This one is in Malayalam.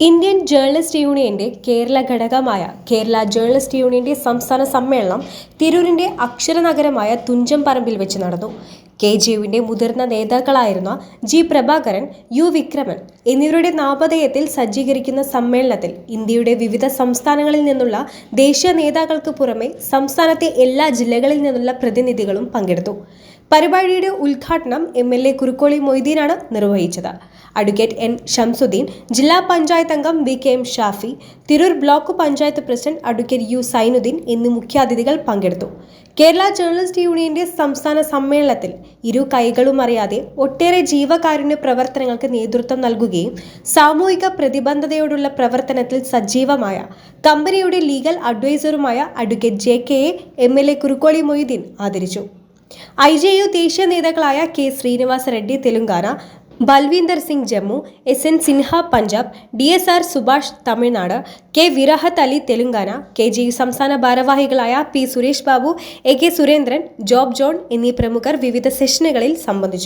ഇന്ത്യൻ ജേർണലിസ്റ്റ് യൂണിയന്റെ കേരള ഘടകമായ കേരള ജേർണലിസ്റ്റ് യൂണിയന്റെ സംസ്ഥാന സമ്മേളനം തിരൂരിന്റെ അക്ഷരനഗരമായ തുഞ്ചംപറമ്പിൽ വെച്ച് നടന്നു. കെ ജെ യുവിന്റെ മുതിർന്ന നേതാക്കളായിരുന്ന ജി പ്രഭാകരൻ യു വിക്രമൻ എന്നിവരുടെ നാപതയത്തിൽ സജ്ജീകരിക്കുന്ന സമ്മേളനത്തിൽ ഇന്ത്യയുടെ വിവിധ സംസ്ഥാനങ്ങളിൽ നിന്നുള്ള ദേശീയ നേതാക്കൾക്ക് പുറമെ സംസ്ഥാനത്തെ എല്ലാ ജില്ലകളിൽ നിന്നുള്ള പ്രതിനിധികളും പങ്കെടുത്തു. പരിപാടിയുടെ ഉദ്ഘാടനം എം എൽ എ കുറുക്കോളി മൊയ്തീനാണ് നിർവഹിച്ചത്. അഡ്വക്കേറ്റ് എൻ ഷംസുദ്ദീൻ ജില്ലാ പഞ്ചായത്ത് അംഗം V K M Shafi Tirur block panchayat president advocate U Zainuddin എന്നീ മുഖ്യാതിഥികൾ പങ്കെടുത്തു. കേരള ജേർണലിസ്റ്റ് യൂണിയന്റെ സംസ്ഥാന സമ്മേളനത്തിൽ ഇരു കൈകളും അറിയാതെ ഒട്ടേറെ ജീവകാരുണ്യ പ്രവർത്തനങ്ങൾക്ക് നേതൃത്വം നൽകുകയും സാമൂഹിക പ്രതിബദ്ധതയോടുള്ള പ്രവർത്തനത്തിൽ സജീവമായ കമ്പനിയുടെ legal അഡ്വൈസറുമായ advocate J K A M L A Kurukkoli Moideen ആദരിച്ചു. ഐ ജെ യു ദേശീയ നേതാക്കളായ K Srinivasa Reddy Telangana Balwinder Singh Jammu S N Sinha Punjab D S R Subhash Tamil Nadu K Virahath Ali Telangana K J U സംസ്ഥാന ഭാരവാഹികളായ P Suresh Babu A K Surendran Job John എന്നീ പ്രമുഖർ വിവിധ സെഷനുകളിൽ സംബന്ധിച്ചു.